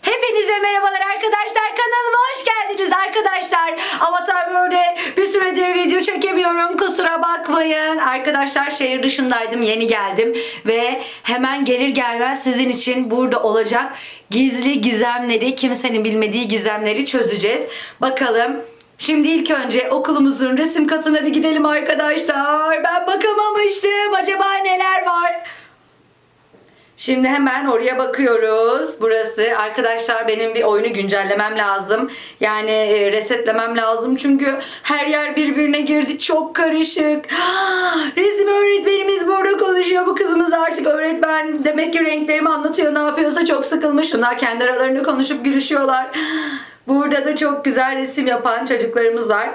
Hepinize merhabalar arkadaşlar. Kanalıma hoş geldiniz arkadaşlar. Avatar World'e bir süredir video çekemiyorum. Kusura bakmayın. Arkadaşlar şehir dışındaydım. Yeni geldim. Ve hemen gelir gelmez sizin için burada olacak gizli gizemleri, kimsenin bilmediği gizemleri çözeceğiz. Bakalım Şimdi ilk önce okulumuzun resim katına bir gidelim arkadaşlar. Ben bakamamıştım. Acaba neler var? Şimdi hemen oraya bakıyoruz. Burası arkadaşlar benim bir oyunu güncellemem lazım. Yani e, resetlemem lazım çünkü her yer birbirine girdi. Çok karışık. Resim öğretmenimiz burada konuşuyor. Bu kızımız artık öğretmen. Demek ki renklerimi anlatıyor. Ne yapıyorsa çok sıkılmış. Şunlar kendi aralarında konuşup gülüşüyorlar. Burada da çok güzel resim yapan çocuklarımız var.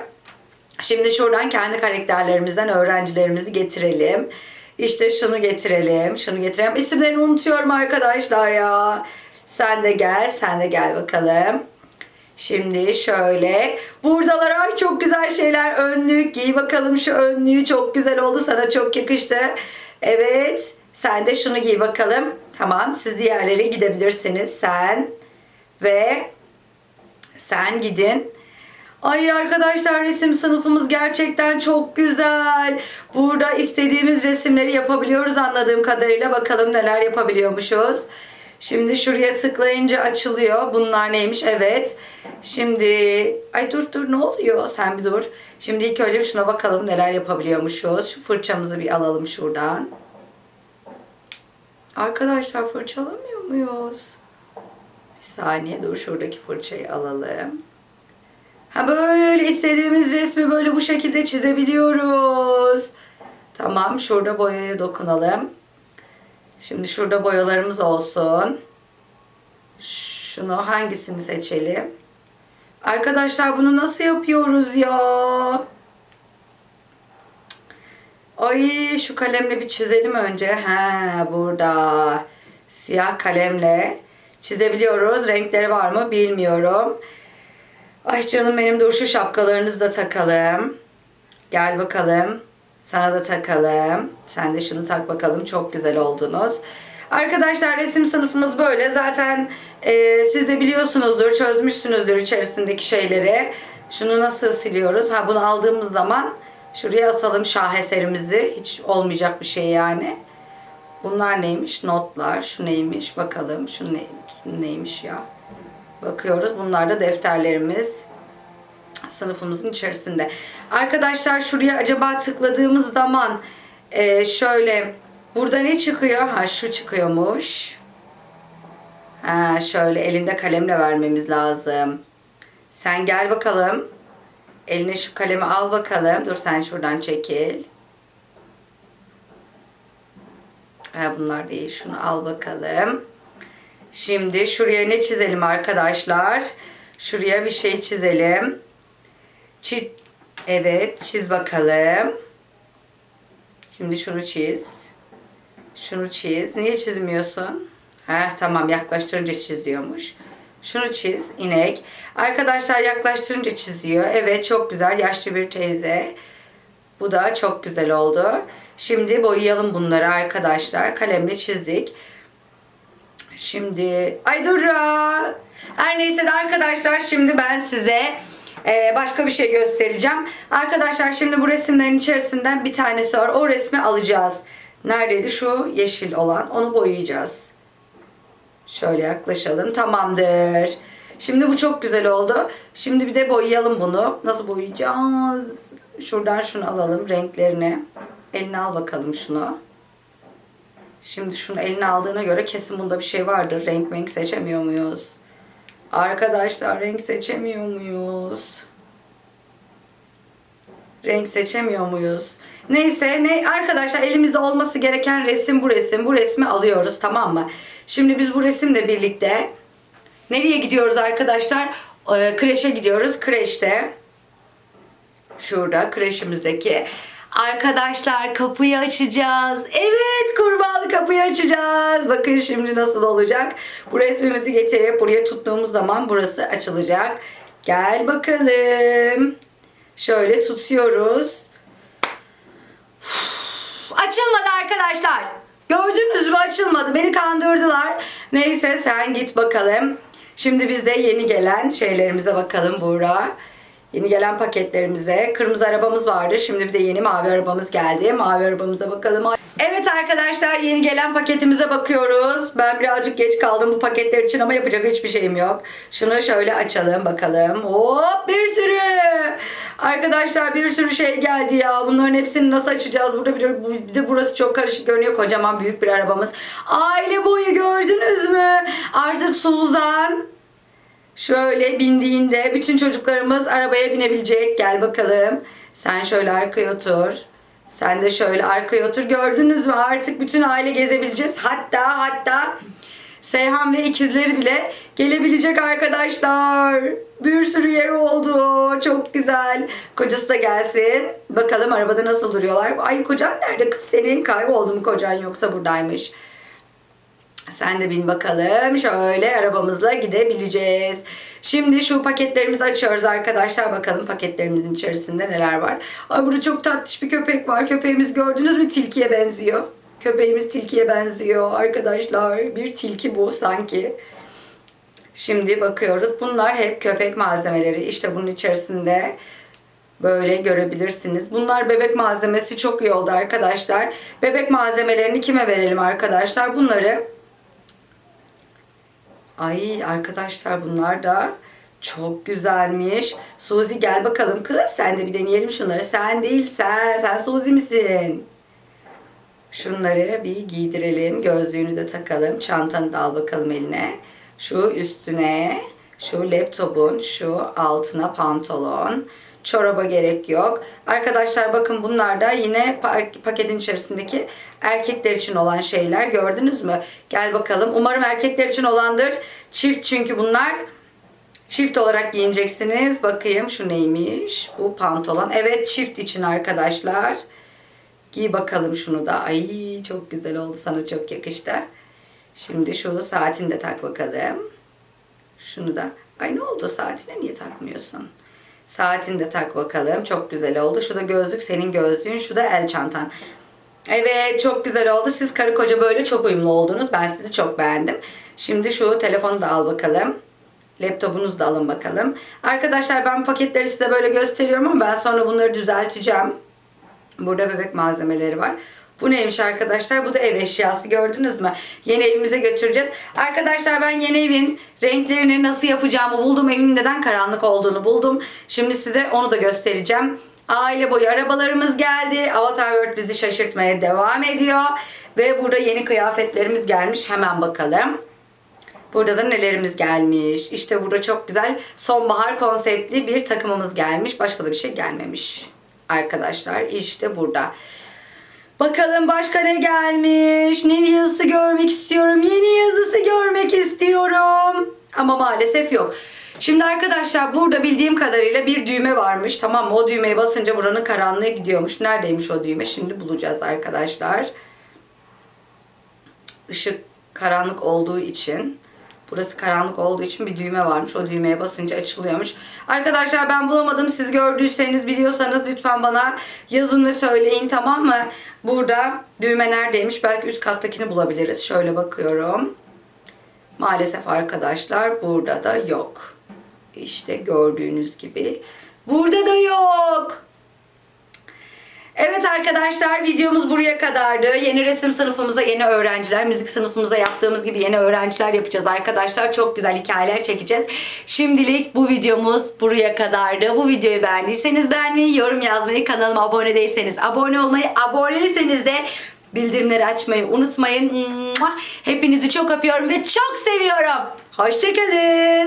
Şimdi şuradan kendi karakterlerimizden öğrencilerimizi getirelim. İşte şunu getirelim, şunu getirelim. İsimlerini unutuyorum arkadaşlar ya. Sen de gel, sen de gel bakalım. Şimdi şöyle. Buradalar ay çok güzel şeyler. Önlük giy bakalım şu önlüğü çok güzel oldu. Sana çok yakıştı. Evet. Sen de şunu giy bakalım. Tamam siz diğerlere gidebilirsiniz. Sen ve sen gidin. Ay arkadaşlar resim sınıfımız gerçekten çok güzel. Burada istediğimiz resimleri yapabiliyoruz anladığım kadarıyla. Bakalım neler yapabiliyormuşuz. Şimdi şuraya tıklayınca açılıyor. Bunlar neymiş? Evet. Şimdi ay dur dur ne oluyor? Sen bir dur. Şimdi ilk önce şuna bakalım neler yapabiliyormuşuz. Şu fırçamızı bir alalım şuradan. Arkadaşlar fırçalamıyor muyuz? Bir saniye dur şuradaki fırçayı alalım. Ha böyle istediğimiz resmi böyle bu şekilde çizebiliyoruz. Tamam şurada boyaya dokunalım. Şimdi şurada boyalarımız olsun. Şunu hangisini seçelim? Arkadaşlar bunu nasıl yapıyoruz ya? Ay şu kalemle bir çizelim önce. He burada siyah kalemle çizebiliyoruz. Renkleri var mı bilmiyorum. Ay canım benim dur şu şapkalarınızı da takalım. Gel bakalım. Sana da takalım. Sen de şunu tak bakalım. Çok güzel oldunuz. Arkadaşlar resim sınıfımız böyle. Zaten e, siz de biliyorsunuzdur, çözmüşsünüzdür içerisindeki şeyleri. Şunu nasıl siliyoruz? Ha bunu aldığımız zaman şuraya asalım şaheserimizi. Hiç olmayacak bir şey yani. Bunlar neymiş? Notlar. Şu neymiş? Bakalım. Şu ne, neymiş ya? Bakıyoruz. Bunlar da defterlerimiz sınıfımızın içerisinde. Arkadaşlar şuraya acaba tıkladığımız zaman e, şöyle burada ne çıkıyor? Ha şu çıkıyormuş. Ha şöyle elinde kalemle vermemiz lazım. Sen gel bakalım. Eline şu kalemi al bakalım. Dur sen şuradan çekil. Ha, bunlar değil. Şunu al bakalım. Şimdi şuraya ne çizelim arkadaşlar? Şuraya bir şey çizelim. Çiz. Evet, çiz bakalım. Şimdi şunu çiz. Şunu çiz. Niye çizmiyorsun? Heh, tamam yaklaştırınca çiziyormuş. Şunu çiz, inek. Arkadaşlar yaklaştırınca çiziyor. Evet, çok güzel. Yaşlı bir teyze. Bu da çok güzel oldu. Şimdi boyayalım bunları arkadaşlar. Kalemle çizdik. Şimdi ay dur. Her neyse de arkadaşlar şimdi ben size e, başka bir şey göstereceğim. Arkadaşlar şimdi bu resimlerin içerisinden bir tanesi var. O resmi alacağız. Neredeydi şu yeşil olan? Onu boyayacağız. Şöyle yaklaşalım. Tamamdır. Şimdi bu çok güzel oldu. Şimdi bir de boyayalım bunu. Nasıl boyayacağız? Şuradan şunu alalım renklerini. Eline al bakalım şunu. Şimdi şunu eline aldığına göre kesin bunda bir şey vardır. Renk renk seçemiyor muyuz? Arkadaşlar renk seçemiyor muyuz? Renk seçemiyor muyuz? Neyse ne arkadaşlar elimizde olması gereken resim bu resim. Bu resmi alıyoruz tamam mı? Şimdi biz bu resimle birlikte nereye gidiyoruz arkadaşlar? Ee, kreşe gidiyoruz. Kreşte şurada kreşimizdeki Arkadaşlar kapıyı açacağız. Evet kurbağalı kapıyı açacağız. Bakın şimdi nasıl olacak. Bu resmimizi getirip buraya tuttuğumuz zaman burası açılacak. Gel bakalım. Şöyle tutuyoruz. Uf, açılmadı arkadaşlar. Gördünüz mü açılmadı. Beni kandırdılar. Neyse sen git bakalım. Şimdi biz de yeni gelen şeylerimize bakalım Buğra. Yeni gelen paketlerimize. Kırmızı arabamız vardı. Şimdi bir de yeni mavi arabamız geldi. Mavi arabamıza bakalım. Evet arkadaşlar yeni gelen paketimize bakıyoruz. Ben birazcık geç kaldım bu paketler için ama yapacak hiçbir şeyim yok. Şunu şöyle açalım bakalım. Hop bir sürü. Arkadaşlar bir sürü şey geldi ya. Bunların hepsini nasıl açacağız? Burada bir, bir de burası çok karışık görünüyor. Kocaman büyük bir arabamız. Aile boyu gördünüz mü? Artık Suzan Şöyle bindiğinde bütün çocuklarımız arabaya binebilecek. Gel bakalım. Sen şöyle arkaya otur. Sen de şöyle arkaya otur. Gördünüz mü? Artık bütün aile gezebileceğiz. Hatta hatta Seyhan ve ikizleri bile gelebilecek arkadaşlar. Bir sürü yer oldu. Çok güzel. Kocası da gelsin. Bakalım arabada nasıl duruyorlar. Ay kocan nerede kız senin? Kayboldu mu kocan yoksa buradaymış. Sen de bin bakalım. Şöyle arabamızla gidebileceğiz. Şimdi şu paketlerimizi açıyoruz arkadaşlar. Bakalım paketlerimizin içerisinde neler var. Ay burada çok tatlış bir köpek var. Köpeğimiz gördünüz mü tilkiye benziyor. Köpeğimiz tilkiye benziyor arkadaşlar. Bir tilki bu sanki. Şimdi bakıyoruz. Bunlar hep köpek malzemeleri. İşte bunun içerisinde böyle görebilirsiniz. Bunlar bebek malzemesi çok iyi oldu arkadaşlar. Bebek malzemelerini kime verelim arkadaşlar? Bunları Ay arkadaşlar bunlar da çok güzelmiş. Suzi gel bakalım kız. Sen de bir deneyelim şunları. Sen değil sen. Sen Suzi misin? Şunları bir giydirelim. Gözlüğünü de takalım. Çantanı da al bakalım eline. Şu üstüne, şu laptopun, şu altına pantolon. Çoraba gerek yok. Arkadaşlar bakın bunlar da yine pa- paketin içerisindeki erkekler için olan şeyler. Gördünüz mü? Gel bakalım. Umarım erkekler için olandır. Çift çünkü bunlar. Çift olarak giyineceksiniz. Bakayım şu neymiş? Bu pantolon. Evet çift için arkadaşlar. Giy bakalım şunu da. Ay çok güzel oldu. Sana çok yakıştı. Şimdi şu saatini de tak bakalım. Şunu da. Ay ne oldu saatine niye takmıyorsun? Saatini de tak bakalım. Çok güzel oldu. Şu da gözlük senin gözlüğün. Şu da el çantan. Evet çok güzel oldu. Siz karı koca böyle çok uyumlu oldunuz. Ben sizi çok beğendim. Şimdi şu telefonu da al bakalım. Laptopunuzu da alın bakalım. Arkadaşlar ben paketleri size böyle gösteriyorum ama ben sonra bunları düzelteceğim. Burada bebek malzemeleri var. Bu neymiş arkadaşlar? Bu da ev eşyası gördünüz mü? Yeni evimize götüreceğiz. Arkadaşlar ben yeni evin renklerini nasıl yapacağımı buldum. Evin neden karanlık olduğunu buldum. Şimdi size onu da göstereceğim. Aile boyu arabalarımız geldi. Avatar World bizi şaşırtmaya devam ediyor. Ve burada yeni kıyafetlerimiz gelmiş. Hemen bakalım. Burada da nelerimiz gelmiş. İşte burada çok güzel sonbahar konseptli bir takımımız gelmiş. Başka da bir şey gelmemiş. Arkadaşlar işte burada. Bakalım başka ne gelmiş? Ne yazısı görmek istiyorum. Yeni yazısı görmek istiyorum. Ama maalesef yok. Şimdi arkadaşlar burada bildiğim kadarıyla bir düğme varmış. Tamam mı? O düğmeye basınca buranın karanlığı gidiyormuş. Neredeymiş o düğme? Şimdi bulacağız arkadaşlar. Işık karanlık olduğu için Burası karanlık olduğu için bir düğme varmış. O düğmeye basınca açılıyormuş. Arkadaşlar ben bulamadım. Siz gördüyseniz biliyorsanız lütfen bana yazın ve söyleyin tamam mı? Burada düğme neredeymiş? Belki üst kattakini bulabiliriz. Şöyle bakıyorum. Maalesef arkadaşlar burada da yok. İşte gördüğünüz gibi. Burada da yok. Evet arkadaşlar videomuz buraya kadardı. Yeni resim sınıfımıza yeni öğrenciler, müzik sınıfımıza yaptığımız gibi yeni öğrenciler yapacağız arkadaşlar. Çok güzel hikayeler çekeceğiz. Şimdilik bu videomuz buraya kadardı. Bu videoyu beğendiyseniz beğenmeyi, yorum yazmayı, kanalıma abone değilseniz abone olmayı, aboneyseniz de bildirimleri açmayı unutmayın. Hepinizi çok öpüyorum ve çok seviyorum. Hoşçakalın.